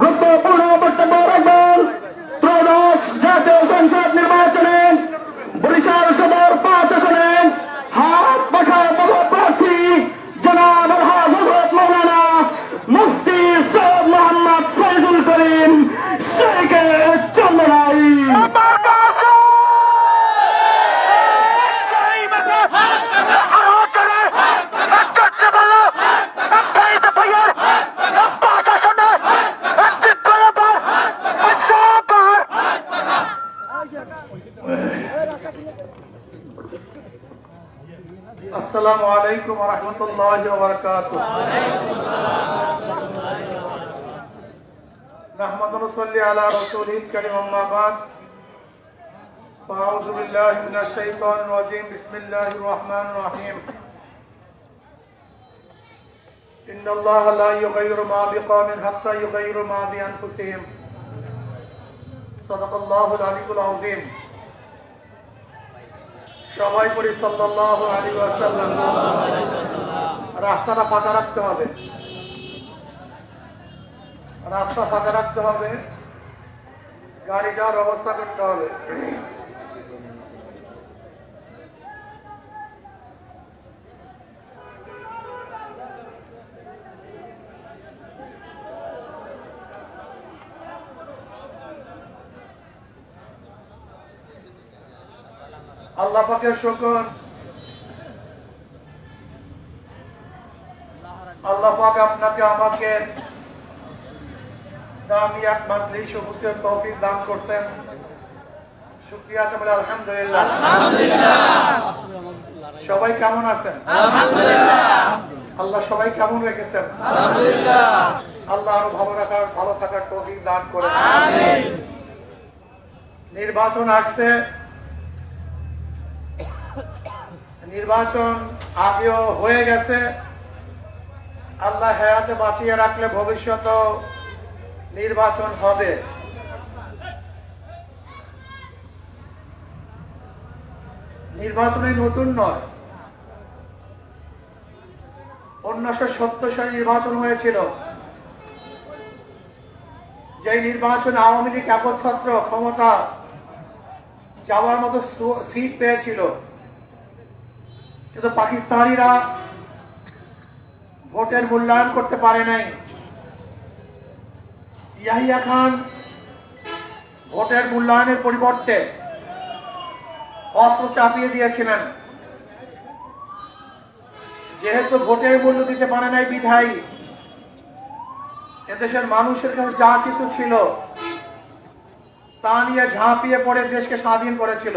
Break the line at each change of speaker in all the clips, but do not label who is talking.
গুরুত্বপূর্ণ বক্তব্য রাখবেন। ত্রয়োদশ জাতীয় সংসদ নির্বাচনে বরিশাল সদর السلام عليكم ورحمة الله وبركاته. وعليكم
السلام ورحمة الله وبركاته نحمد نصلي على رسوله الكريم أما بعد. فأعوذ بالله من الشيطان الرجيم. بسم الله الرحمن الرحيم. إن الله لا يغير ما بقوم حتى يغير ما بأنفسهم. صدق الله العلي العظيم. সবাই আলাইহি ওয়াসাল্লাম রাস্তাটা ফাঁকা রাখতে হবে। রাস্তা ফাঁকা রাখতে হবে। গাড়ি যাওয়ার ব্যবস্থা করতে হবে। আল্লাহ পাকের শুকর। আল্লাহ পাক আপনাকে আমাকে দামি এক মাজলিস উপস্থিত তৌফিক দান করছেন। শুক্রিয়া তোমার আলহামদুলিল্লাহ। সবাই কেমন আছেন? আল্লাহ সবাই কেমন রেখেছেন? আল্লাহ আরও ভালো রাখার ভালো থাকার তৌফিক দান করে। নির্বাচন আসছে। নির্বাচন আগেও হয়ে গেছে। আল্লাহ হেয়াতে বাঁচিয়ে রাখলে ভবিষ্যত নির্বাচন হবে। নির্বাচনে নতুন নয়। উনিশশো সত্তর সালে নির্বাচন হয়েছিল। যে নির্বাচন আওয়ামী লীগ একচ্ছত্র ক্ষমতা যাওয়ার মতো সিট পেয়েছিল। কিন্তু পাকিস্তানিরা ভোটের মূল্যায়ন করতে পারে নাই। ইয়াহিয়া খান ভোটের মূল্যায়নের পরিবর্তে অস্ত্র চাপিয়ে দিয়েছিলেন। যেহেতু ভোটের মূল্য দিতে পারে নাই বিধায়ী, এদেশের মানুষের কাছে যা কিছু ছিল তা নিয়ে ঝাঁপিয়ে পড়ে দেশকে স্বাধীন করেছিল।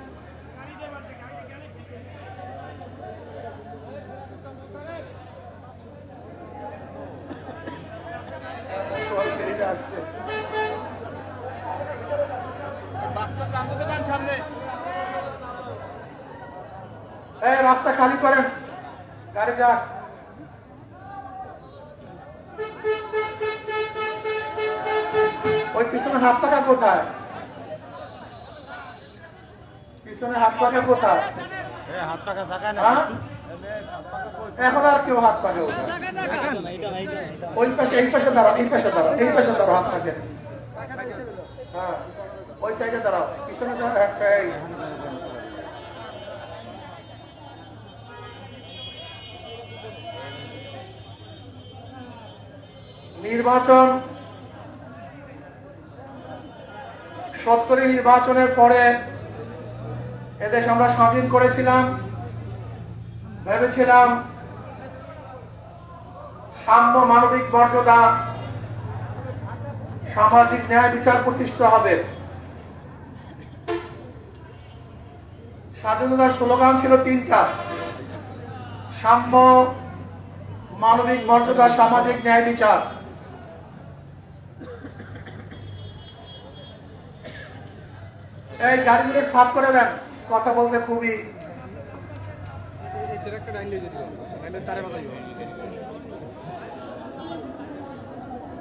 আসছে। এই রাস্তা খালি করেন। গাড়ি যাক। ওই পিছনে হাত পাকা কোথায়? পিছনে হাত পাকা কোথায়?
হাত পাখা জায়গা
হ্যাঁ? এখন আর কেউ হাত পাকে ওই পাশে, এই পাশে দাঁড়াও, এই পাশে দাঁড়াও, এই পাশে দাঁড়াও, হাত পাকে। হ্যাঁ ওই সাইডে দাঁড়াও, পিছনে দাঁড়াও একটা নির্বাচন, সত্তরের নির্বাচনের পরে এদেশ আমরা স্বাধীন করেছিলাম, ভেবেছিলাম সাম্য মানবিক মর্যাদা সামাজিক ন্যায় বিচার প্রতিষ্ঠিত হবে। স্বাধীনতার স্লোগান ছিল তিনটা। সাম্য মানবিক মর্যাদা, সামাজিক ন্যায় বিচার। এই গাড়িগুলো সাফ করে দেন, কথা বলতে খুবই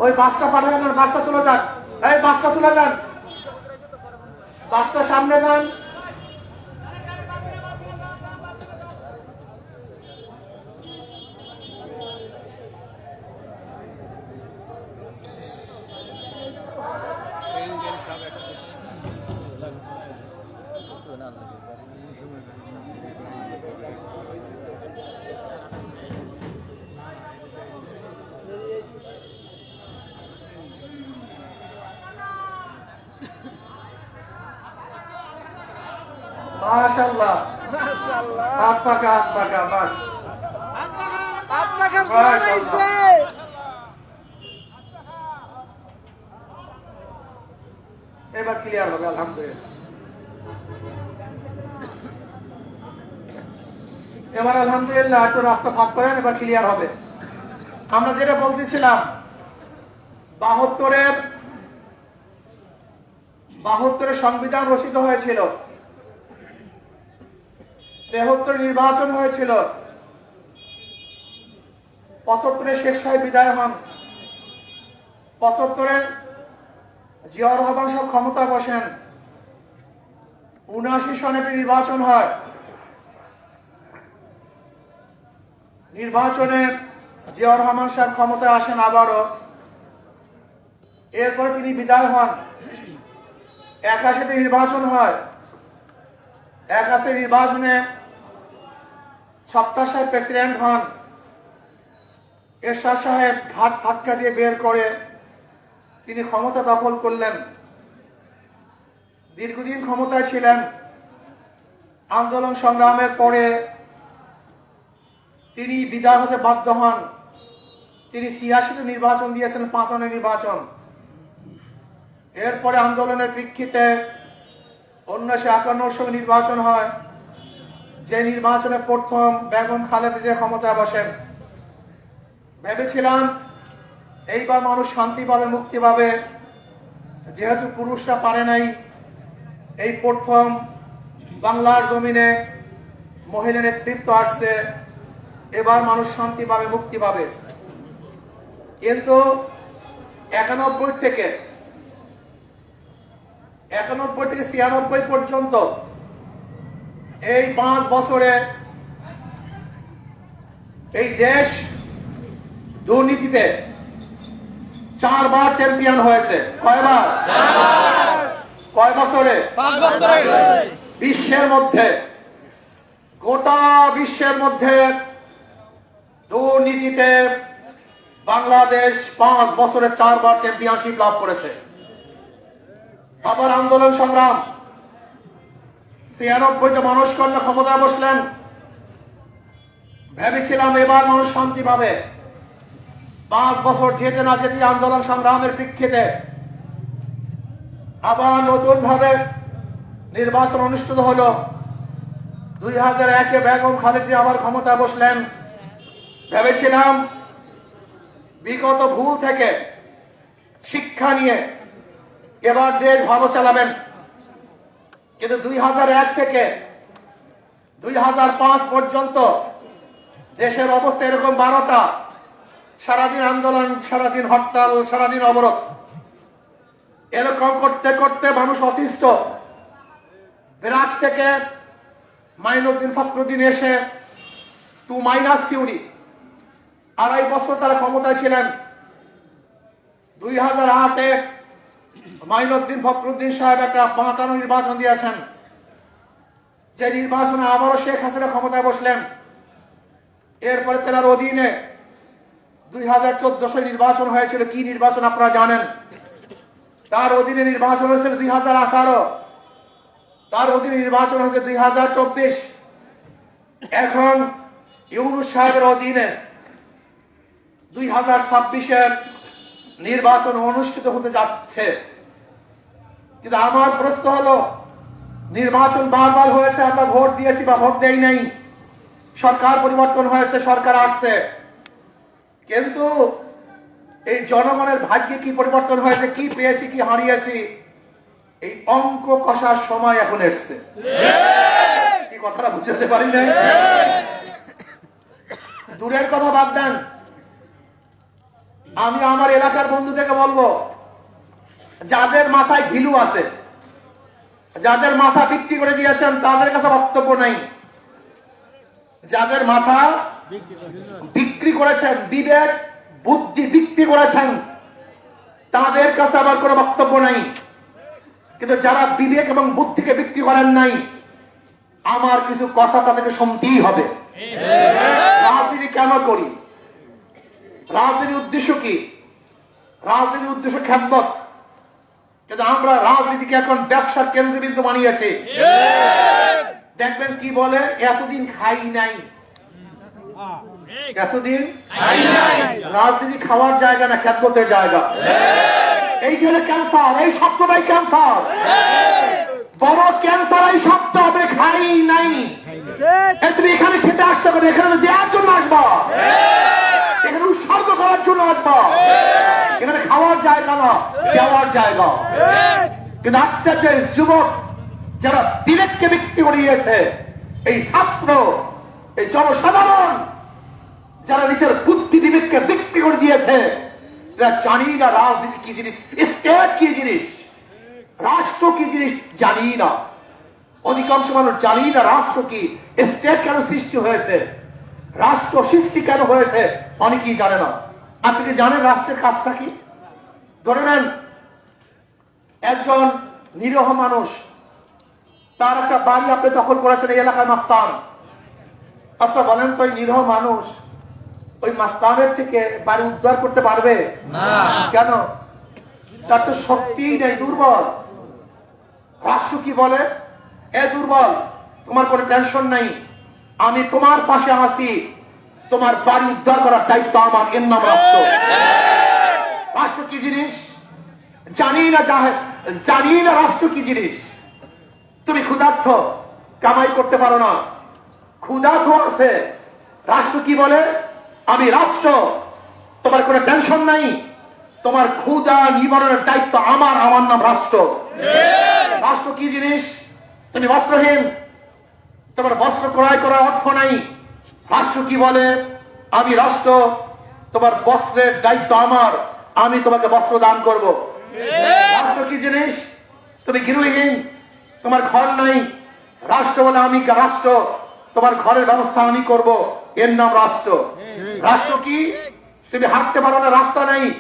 ওই বাসটা পাঠাবেন বাসটা চলে যান। এই বাসটা চলে যান। বাসটা সামনে যান মাশাআল্লাহ হাত পাকা হাত পাকা বাস
আপনাকে
মাশাআল্লাহ। এবার ক্লিয়ার হবে, আলহামদুলিল্লাহ। এবার আলহামদুলিল্লাহ একটু রাস্তা ফাঁক করেন, এবার ক্লিয়ার হবে। আমরা যেটা বলতেছিলাম, বাহাত্তরের বাহাত্তরের সংবিধান রচিত হয়েছিল। তেহত্তর নির্বাচন হয়েছিল। পঁচাত্তরে শেখ সাহেব বিদায় হন। পঁচাত্তরে জিয়াউর রহমান সাহেব ক্ষমতা বসেন। উনআশি সনে নির্বাচন হয়, নির্বাচনে জিয়াউর রহমান সাহেব ক্ষমতায় আসেন আবারও। এরপরে তিনি বিদায় হন। একাশিতে নির্বাচন হয়, একাশি নির্বাচনে সপ্তাহ সাহেব প্রেসিডেন্ট হন। এরশাদ সাহেব ঘাট ধাক্কা দিয়ে বের করে তিনি ক্ষমতা দখল করলেন। দীর্ঘদিন ক্ষমতায় ছিলেন। আন্দোলন সংগ্রামের পরে তিনি বিদায় হতে বাধ্য হন। তিনি ছিয়াশিতে নির্বাচন দিয়েছেন, পাঁচনে নির্বাচন। এরপরে আন্দোলনের প্রেক্ষিতে উনিশশো একান্নর সময় নির্বাচন হয়। যে নির্বাচনে প্রথম বেগম খালেদা যে ক্ষমতায় বসেন। ভেবেছিলাম এইবার মানুষ শান্তি পাবে, মুক্তি পাবে। যেহেতু পুরুষরা পারে নাই, এই প্রথম বাংলার জমিনে মহিলা নেতৃত্ব আসছে, এবার মানুষ শান্তি পাবে, মুক্তি পাবে। কিন্তু একানব্বই থেকে একানব্বই থেকে ছিয়ানব্বই পর্যন্ত এই পাঁচ বছরে এই দেশ দুর্নীতিতে চারবার চ্যাম্পিয়ন হয়েছে। কয়বার? কয় বছরে? বিশ্বের মধ্যে গোটা বিশ্বের মধ্যে দুর্নীতিতে বাংলাদেশ পাঁচ বছরে চারবার চ্যাম্পিয়নশিপ লাভ করেছে। আবার আন্দোলন সংগ্রাম। ছিয়ানব্বইতে মানুষ কর্ণ ক্ষমতায় বসলেন। ভেবেছিলাম এবার মানুষ শান্তি পাবে। পাঁচ বছর যেতে না যেতে আন্দোলন সংগ্রামের প্রেক্ষিতে আবার নতুন ভাবে নির্বাচন অনুষ্ঠিত হলো। দুই হাজার একে বেগম খালেদি আবার ক্ষমতায় বসলেন। ভেবেছিলাম বিগত ভুল থেকে শিক্ষা নিয়ে এবার দেশ ভালো চালাবেন। কিন্তু দুই হাজার এক থেকে দুই হাজার পাঁচ পর্যন্ত দেশের অবস্থা এরকম বারোটা সারাদিন আন্দোলন, সারাদিন হরতাল, সারাদিন অবরোধ। এরকম করতে করতে মানুষ অতিষ্ঠ। বিরাট থেকে মাইনুদ্দিন ফখরুদ্দিন এসে টু মাইনাস থিওরি। আড়াই বছর তারা ক্ষমতায় ছিলেন। দুই হাজার আটে মাইনুদ্দিন ফখরুদ্দিন সাহেব একটা বাঁকানো নির্বাচন দিয়েছেন। যে নির্বাচনে আবারও শেখ হাসিনা ক্ষমতায় বসলেন। এরপরে তেনার অধীনে দুই হাজার চোদ্দশো নির্বাচন হয়েছিল। কি নির্বাচন আপনারা জানেন? তার অধীনে নির্বাচন হয়েছিল দুই হাজার আঠারো। তার অধীনে নির্বাচন হয়েছে দুই হাজার চব্বিশ। এখন ইউনুস সাহেবের অধীনে দুই হাজার ছাব্বিশের নির্বাচন অনুষ্ঠিত হতে যাচ্ছে। কিন্তু আমার প্রশ্ন হলো, নির্বাচন বারবার হয়েছে, আমরা ভোট দিয়েছি বা ভোট দেই নাই। সরকার পরিবর্তন হয়েছে, সরকার আসছে। কিন্তু এই জনগণের ভাগ্যে কি পরিবর্তন হয়েছে কি পেয়েছি কি হারিয়েছি এই অঙ্ক কষার সময় এখন এসছে। কি কথাটা বুঝতে পারি নাই? দূরের কথা বাদ দেন। আমি আমার এলাকার বন্ধুদেরকে বলব যাদের মাথায় ঘিলু আছে যাদের মাথা বিক্রি করে দিয়েছেন তাদের কাছে বক্তব্য নাই। যাদের মাথা বিক্রি করেছেন বিবেক বুদ্ধি বিক্রি করেছেন। তাদের কাছে আবার কোনো বক্তব্য নাই। কিন্তু যারা বিবেক এবং বুদ্ধিকে বিক্রি করেন নাই আমার কিছু কথা তাদেরকে শুনতেই হবে। রাজনীতি কেন করি? রাজনীতির উদ্দেশ্য কি? রাজনীতির উদ্দেশ্য খ্যাতমত কিন্তু আমরা রাজনীতিকে এখন ব্যবসার কেন্দ্রবিন্দু বানিয়েছি। দেখবেন কি বলে এতদিন খাই নাই। এতদিন রাজনীতি খাওয়ার জায়গা না খ্যাতমতের জায়গা। এইখানে ক্যান্সার এই শব্দটাই ক্যান্সার বড় ক্যান্সার এই শব্দ হবে খাই নাই। তুমি এখানে খেতে আসতে পারো এখানে দেওয়ার জন্য আসবা। এখানে উৎসর্গ করার জন্য আসবা। এখানে খাওয়ার জায়গা না দেওয়ার জায়গা। কিন্তু আচ্ছা যে যুবক যারা বিবেককে বিক্রি করিয়েছে এই ছাত্র এই জনসাধারণ যারা নিজের বুদ্ধি বিবেককে বিক্রি করে দিয়েছে জানি না রাজনীতি কি জিনিস, স্টেট কি জিনিস, রাষ্ট্র কি জিনিস জানি না। অধিকাংশ মানুষ জানি না রাষ্ট্র কি, স্টেট কেন সৃষ্টি হয়েছে, রাষ্ট্র সৃষ্টি কেন হয়েছে, অনেকেই জানে না। আপনি কি জানেন রাষ্ট্রের কাজটা কি? ধরে নেন, একজন নিরীহ মানুষ, তার একটা বাড়ি আপনি দখল করেছেন এই এলাকার মাস্তান। আচ্ছা বলেন তো নিরীহ মানুষ ওই মাস্তানের থেকে বাড়ি উদ্ধার করতে পারবে? না। কেন? তার তো শক্তিই নেই দুর্বল। রাষ্ট্র কি বলে? এ দুর্বল তোমার কোনো টেনশন নাই। আমি তোমার পাশে আছি। তোমার বাড়ি উদ্ধার করার দায়িত্ব আমার এর নাম রাষ্ট্র। রাষ্ট্র কি জিনিস? জানি না জানি না রাষ্ট্র কি জিনিস। তুমি ক্ষুধার্থ কামাই করতে পারো না। ক্ষুধার্থ আছে। রাষ্ট্র কি বলে? আমি রাষ্ট্র। তোমার কোনো টেনশন নাই। তোমার ক্ষুধা নিবারণের দায়িত্ব আমার আমার নাম রাষ্ট্র। রাষ্ট্র কি জিনিস? তুমি বস্ত্রহীন। তোমার বস্ত্র ক্রয় করার অর্থ নাই। রাষ্ট্র কি বলে? আমি রাষ্ট্র। তোমার বস্ত্রের দায়িত্ব আমার। আমি তোমাকে বস্ত্র দান করব। রাষ্ট্র কি জিনিস? তুমি গৃহহীন। তোমার ঘর নাই। রাষ্ট্র বলে আমি রাষ্ট্র? তোমার ঘরের ব্যবস্থা আমি করব। এর নাম রাষ্ট্র। রাষ্ট্র কি? তুমি হাঁটতে পারো না রাস্তা নেই।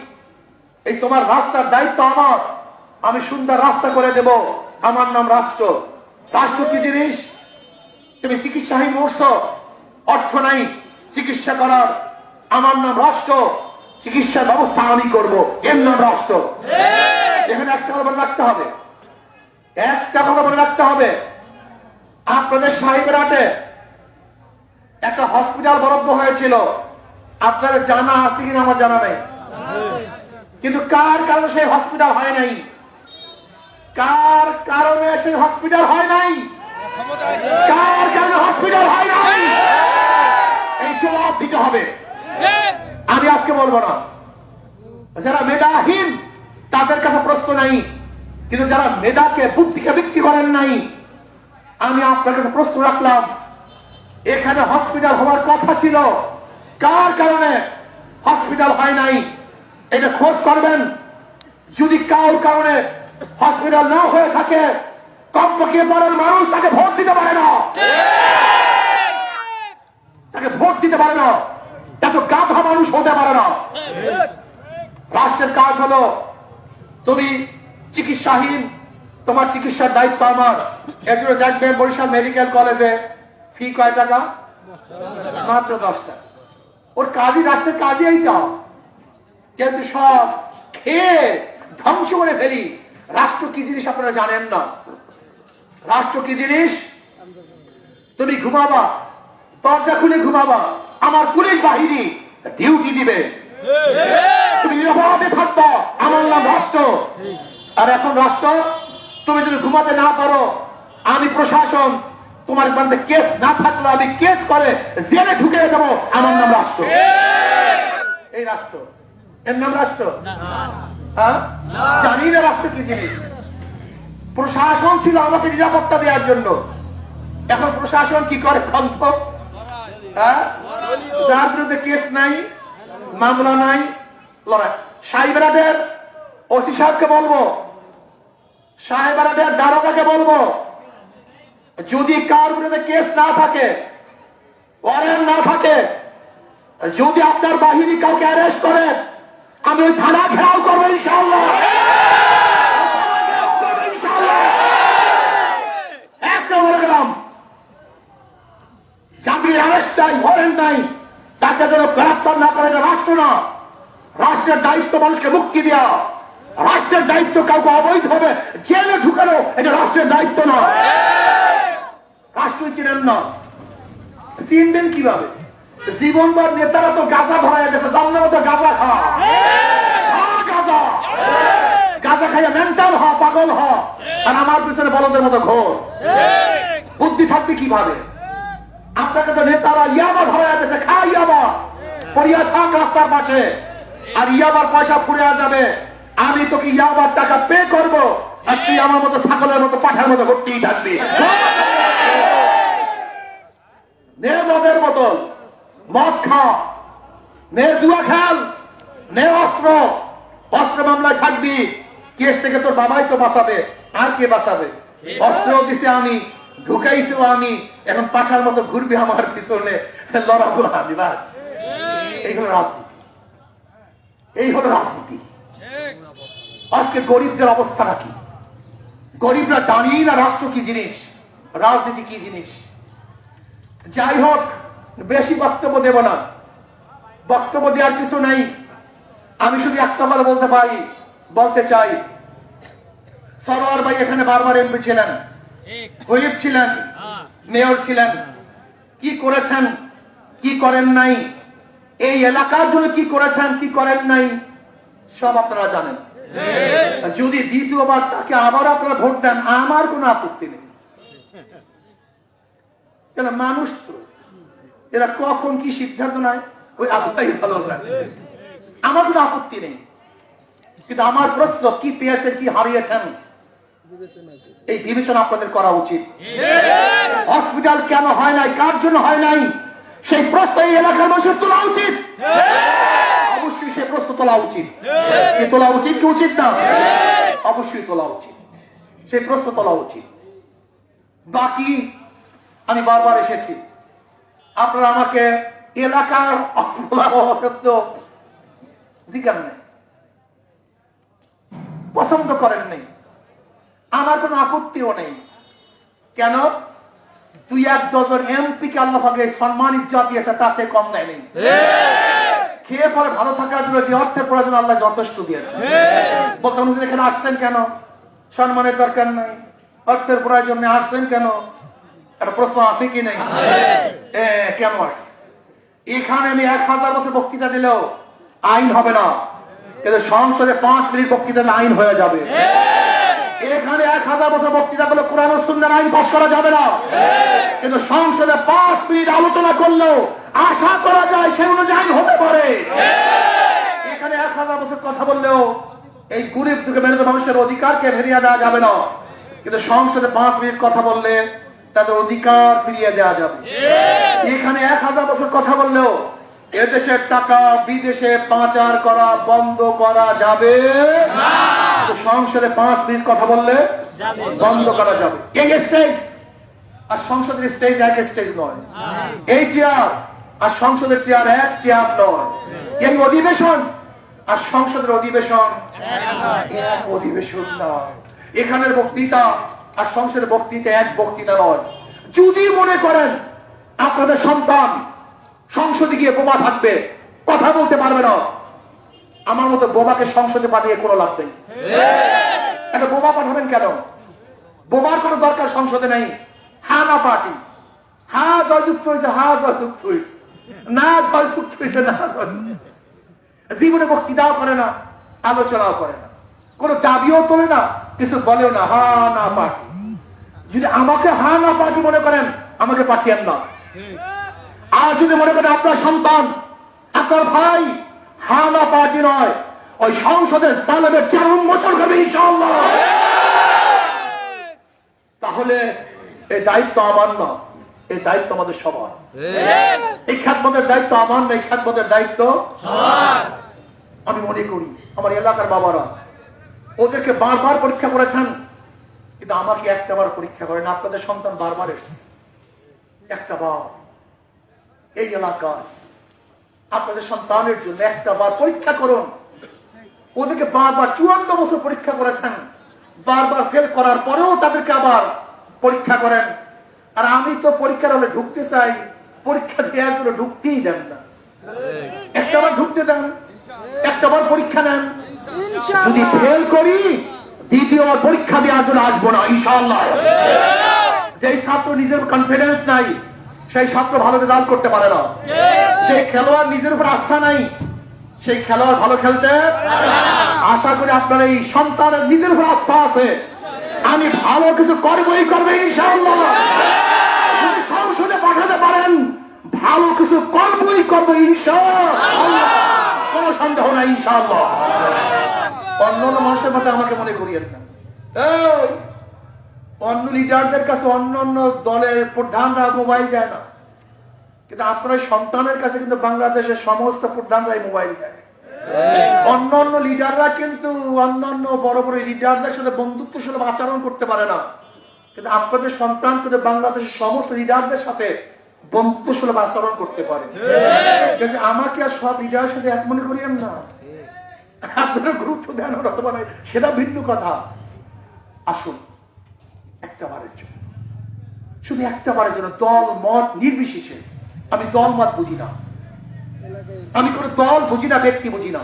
এই তোমার রাস্তার দায়িত্ব আমার। আমি সুন্দর রাস্তা করে দেব। আমার নাম রাষ্ট্র। রাষ্ট্র কি জিনিস? তুমি চিকিৎসাহীন মরছ। অর্থ নাই। চিকিৎসা করার। আমার নাম রাষ্ট্র। চিকিৎসা ব্যবস্থা আমি করব। এর নাম রাষ্ট্র। এখানে একটা কথা রাখতে হবে। একটা কথা রাখতে হবে। আপনাদের সাহেবেরাটে একটা হসপিটাল বরাদ্দ হয়েছিল। আপনাদের জানা আছে কিনা আমার জানা নেই। কিন্তু কার কারণে সেই হসপিটাল হয় নাই? কার কারণে সেই হসপিটাল হয় নাই? কার কারণে হসপিটাল হয় নাই? এই জবাব দিতে হবে। আমি আজকে বলব না। যারা মেধাহীন, তাদের কাছে প্রশ্ন নাই। কিন্তু যারা মেধাকে, বুদ্ধিকে বিক্রি করেন নাই, আমি আপনার কাছে প্রশ্ন রাখলাম। এখানে হসপিটাল হওয়ার কথা ছিল। কার কারণে হসপিটাল হয় নাই? এটা খোঁজ করবেন। যদি কার কারণে হসপিটাল না হয়ে থাকে, কমপক্ষে পাড়ার মানুষ তাকে ভোট দিতে পারে না। তাকে ভোট দিতে পারে না। এত গাধা মানুষ হতে পারে না। রাষ্ট্রের কাজ হলো, তুমি চিকিৎসাহীন, তোমার চিকিৎসার দায়িত্ব আমার। এর জন্য দেখবেন বরিশাল মেডিকেল কলেজে ফি কয় টাকা? মাত্র দশ টাকা ওর কাজই রাষ্ট্রের কাজই এইটাও কিন্তু সব খেয়ে ধ্বংস করে ফেলি। রাষ্ট্র কি জিনিস আপনারা জানেন না? রাষ্ট্র কি জিনিস? তুমি ঘুমাবা, দরজা খুলে ঘুমাবা, আমার পুলিশ বাহিনী ডিউটি দিবে। তুমি নিরপরাধে থাকবা, আমার নাম রাষ্ট্র। আর এখন রাষ্ট্র, তুমি যদি ঘুমাতে না পারো, আমি প্রশাসন তোমার বাড়িতে কেস না থাকলে আমি কেস করে জেলে ঢুকে দেবো। আমার নাম রাষ্ট্র। এই রাষ্ট্র। এর নাম রাষ্ট্র? হ্যাঁ? জানি না রাষ্ট্র কি জিনিস। প্রশাসন ছিল আমাকে নিরাপত্তা দেওয়ার জন্য। এখন প্রশাসন কি করে কন্ত হ্যাঁ? যার বিরুদ্ধে কেস নাই মামলা নাই লড়াই। সাহেবরাদের ওসি সাহেবকে বলব। সাহেবরাদের দারোগাকে বলব। যদি কার বিরুদ্ধে কেস না থাকে, ওয়ারেন্ট না থাকে, যদি আপনার বাহিনী কাউকে অ্যারেস্ট করে, আমি থানা ঘেরাও করব নাই তাকে যেন না করে না। রাষ্ট্রের দায়িত্ব মানুষকে মুক্তি দেওয়া রাষ্ট্রের দায়িত্ব কাউকে জেলে ঢুকানো, এটা রাষ্ট্রের দায়িত্ব না। না। চিনবেন কীভাবে? নেতারা তো গাঁজা গেছে গাঁজা গাঁজা। গাঁজা খাইয়া মেন্টাল হ পাগল হ আর আমার পিছনে বলদের মতো ঘোর। বুদ্ধি থাকবে কীভাবে? নেতারা ইয়াবা গেছে, খা ইয়াবা। পড়িয়া থাক রাস্তার পাশে। আর ইয়াবার পয়সা ফুরে যাবে। আমি তোকে ইয়াবার টাকা পে করব, আর তুই আমার মতো ছাগলের মতো পাঠার মতো ভর্তি থাকবি। নে মদের বোতল মদ খা। নে জুয়া খেল। নে অস্ত্র। অস্ত্র মামলায় থাকবি। কেস থেকে তোর বাবাই তো বাঁচাবে। আর কে বাঁচাবে? অস্ত্র দিছে আমি, ঢুকাইছো আমি। এখন পাঠার মতো ঘুরবি আমার পিছনে। লড়াবো আমি, বাস। এই হলো রাজনীতি। এই হলো রাজনীতি। আজকে গরিবদের অবস্থাটা কি গরিবরা জানি না রাষ্ট্র কি জিনিস? রাজনীতি কি জিনিস? যাই হোক, বেশি বক্তব্য দেব না। বক্তব্য দেওয়ার কিছু নেই। আমি শুধু একটা কথা বলতে পারি, বলতে চাই। সরোয়ার ভাই এখানে বারবার এমপি ছিলেন, হুইপ ছিলেন, মেয়র ছিলেন। কি করেছেন, কি করেন নাই, এই এলাকার জন্য কি করেছেন, কি করেন নাই, সব আপনারা জানেন। যদি দ্বিতীয়বার তাকে আবার আপনারা ভোট দেন, আমার কোনো আপত্তি নেই। কেন মানুষ তো। এরা কখন কি সিদ্ধান্ত নেয়? ওই আত্মাই ভালো আমার কোনো আপত্তি নেই। কিন্তু আমার প্রশ্ন, কি পেয়েছেন, কি হারিয়েছেন? এই বিবেচনা আপনাদের করা উচিত। হসপিটাল কেন হয় নাই? কার জন্য হয় নাই? সেই প্রশ্ন এই এলাকার মানুষের তোলা উচিত। অবশ্যই সেই প্রশ্ন তোলা উচিত। তোলা উচিত কি উচিত না? অবশ্যই তোলা উচিত। সেই প্রশ্ন তোলা উচিত। বাকি আমি বারবার এসেছি। আপনারা আমাকে এলাকার অপরাধ জিজ্ঞান নেই। পছন্দ করেন নেই। আমার কোনো আপত্তিও নেই। কেন? দুই এক ডজন এমপি কে আল্লাহ পাকে সম্মান ইজ্জত দিয়েছে তাতে কম দেয় নেই। খেয়ে পরে ভালো থাকার জন্য যে অর্থের প্রয়োজন আল্লাহ যথেষ্ট দিয়েছে। হুজুর এখানে আসছেন কেন? সম্মানের দরকার নাই। অর্থের প্রয়োজন আসছেন কেন? একটা প্রশ্ন আছে কি নেই? আসছে এখানে আমি এক হাজার বছর বক্তৃতা দিলেও আইন হবে না। কিন্তু সংসদে পাঁচ মিনিট বক্তৃতা আইন হয়ে যাবে। এখানে এক হাজার বছর বক্তৃতা করলে কোরআন ও সুন্নাহর আইন পাশ করা যাবে না। কিন্তু সংসদে পাঁচ মিনিট আলোচনা করলেও আশা করা যায় সে অনুযায়ী আইন হতে পারে। এখানে এক হাজার বছর কথা বললেও এই গরিব দুঃখে মেরে মানুষের অধিকারকে ফিরিয়ে দেওয়া যাবে না। কিন্তু সংসদে পাঁচ মিনিট কথা বললে তাদের অধিকার ফিরিয়ে দেওয়া যাবে। এখানে এক হাজার বছর কথা বললেও এদেশের টাকা বিদেশে পাচার করা বন্ধ করা যাবে। সংসদে পাঁচ মিনিট কথা বললে বন্ধ করা যাবে। এই স্টেজ আর সংসদের স্টেজ এক স্টেজ নয়। এই চেয়ার আর সংসদের চেয়ার এক চেয়ার নয়। এই অধিবেশন আর সংসদের অধিবেশন এক অধিবেশন নয়। এখানের বক্তৃতা আর সংসদের বক্তৃতা এক বক্তৃতা নয়। যদি মনে করেন আপনাদের সন্তান সংসদে গিয়ে বোমা থাকবে, কথা বলতে পারবে না। আমার মতো বোমাকে সংসদে পাঠিয়ে কোনো লাভ নেই। একটা বোমা পাঠাবেন কেন? বোমার কোনো দরকার সংসদে নেই। হা না পার্টি। হা জয়যুক্ত হয়েছে, হা জয়যুক্ত হয়েছে। না জয়যুক্ত হয়েছে, না জীবনে বক্তৃতাও করে না, আলোচনাও করে না। কোনো দাবিও তোলে না, কিছু বলেও না, হা না পার্টি। যদি আমাকে হা না পার্টি মনে করেন আমাকে পাঠিয়েন না। আর যদি মনে করেন আপনার সন্তান আপনার ভাই হানা পার্টি নয় ওই সংসদের চেয়ার উন্মোচন করবে ইনশাআল্লাহ। তাহলে এই দায়িত্ব আমার না এই দায়িত্ব আমাদের সবার। এই খ্যাতমতের দায়িত্ব আমার না এই খ্যাতমতের দায়িত্ব আমি মনে করি আমার এলাকার বাবারা ওদেরকে বারবার পরীক্ষা করেছেন কিন্তু আমাকে একটা বার পরীক্ষা করেন আপনাদের সন্তান বারবার এসছে। একটা বার। এই এলাকায় আপনাদের সন্তানের জন্য একটা বার পরীক্ষা করুন। ওদেরকে বারবার চুয়ান্ন বছর পরীক্ষা করেছেন। বারবার ফেল করার পরেও তাদেরকে আবার পরীক্ষা করেন। আর আমি তো পরীক্ষার হলে ঢুকতে চাই। পরীক্ষা দেওয়ার জন্য ঢুকতেই দেন না। একটা বার ঢুকতে দেন। একটা বার পরীক্ষা নেন। যদি ফেল করি দ্বিতীয়বার পরীক্ষা দেওয়ার জন্য আসব না, ইনশাআল্লাহ। যেই ছাত্র নিজের কনফিডেন্স নাই, সেই ছাত্র ভালো রেজাল্ট করতে পারে না। যে খেলোয়াড় নিজের উপর আস্থা নাই, সেই খেলোয়াড় ভালো খেলতে আশা করি আপনার এই সন্তানের নিজের উপর আস্থা আছে। আমি ভালো কিছু করবোই করবে, ইনশাআল্লাহ। সংসদে পাঠাতে পারেন, ভালো কিছু করবোই করব, ইনশাআল্লাহ। কোনো সন্দেহ নাই, ইনশাআল্লাহ। অন্য অন্য মানুষের মতো আমাকে মনে করিয়েন না। অন্য লিডারদের কাছে অন্য অন্য দলের প্রধানরা মোবাইল দেয় না। কিন্তু আপনার সন্তানের কাছে কিন্তু বাংলাদেশের সমস্ত প্রধানরাই মোবাইল দেয়। অন্য অন্য লিডাররা কিন্তু অন্য অন্য বড় বড় লিডারদের সাথে বন্ধুত্ব সুলভ আচরণ করতে পারে না। কিন্তু আপনাদের সন্তান কিন্তু বাংলাদেশের সমস্ত লিডারদের সাথে বন্ধুত্ব সুলভ আচরণ করতে পারে। আমাকে আর সব লিডারের সাথে এক মনে করিয়েন না। আপনারা গুরুত্ব দেন অথবা নয়, সেটা ভিন্ন কথা। আসুন একটা বারের জন্য। শুধু একটা বারের জন্য দল মত নির্বিশেষে। আমি দল মত বুঝি না। আমি কোনো দল বুঝি না ব্যক্তি বুঝি না।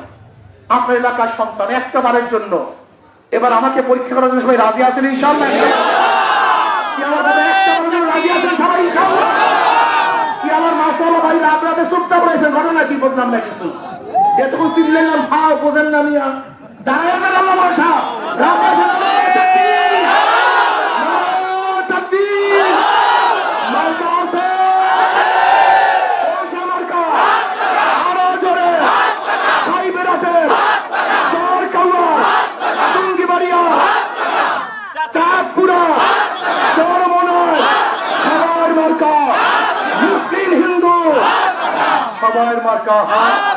আপনার এলাকার সন্তান একটা বারের জন্য। এবার আমাকে পরীক্ষা করার জন্য সবাই রাজি আছেন ইনশাল্লাহ আপনাদের চুপচাপ রয়েছেন? ঘটনা কি বুঝলাম না কিছু? এতক্ষণ চিনলেন না ভাও বোঝেন না মিয়া। দাঁড়ায় বেড়াতে চর কাউয়া। টুঙ্গিবাড়িয়া। চাঁদপুরা। চরমনায় সবার মার্কা। মুসলিম, হিন্দু। সবার মার্কা মার্কা।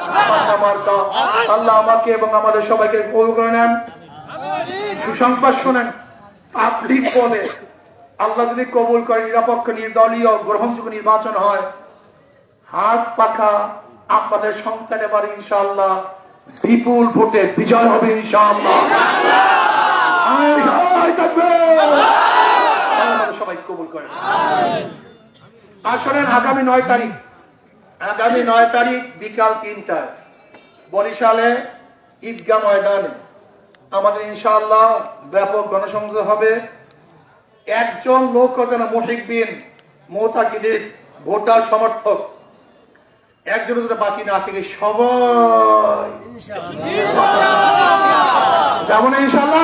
আল্লাহ আমাকে এবং আমাদের সবাইকে কবুল করে নেন। সুসংবাদ শোনেন। পাবলিক বলে, আল্লাহ যদি কবুল করে, নিরপেক্ষ, নির্দলীয়, গ্রহণযোগ্য নির্বাচন হয়, হাত পাখা আপনাদের সন্তান এবার ইনশাআল্লাহ। বিপুল ভোটে বিজয় হবে, ইনশাআল্লাহ। সবাই কবুল করেন আসলেন আগামী নয় তারিখ আগামী নয় তারিখ বিকাল তিনটায় বরিশালে ঈদগাহ ময়দানে। আমাদের ইনশাআল্লাহ ব্যাপক গণসংযোগ হবে। একজন লোক যেন মহিকবিন মোতাকিদের ভোটার সমর্থক। একজন যদি বাকি না থেকে সবাই। যেমন ইনশাআল্লাহ।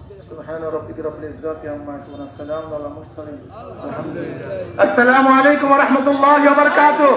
سبحان ربك رب العزة عما يصفون السلام على المرسلين الحمد لله السلام عليكم ورحمة الله وبركاته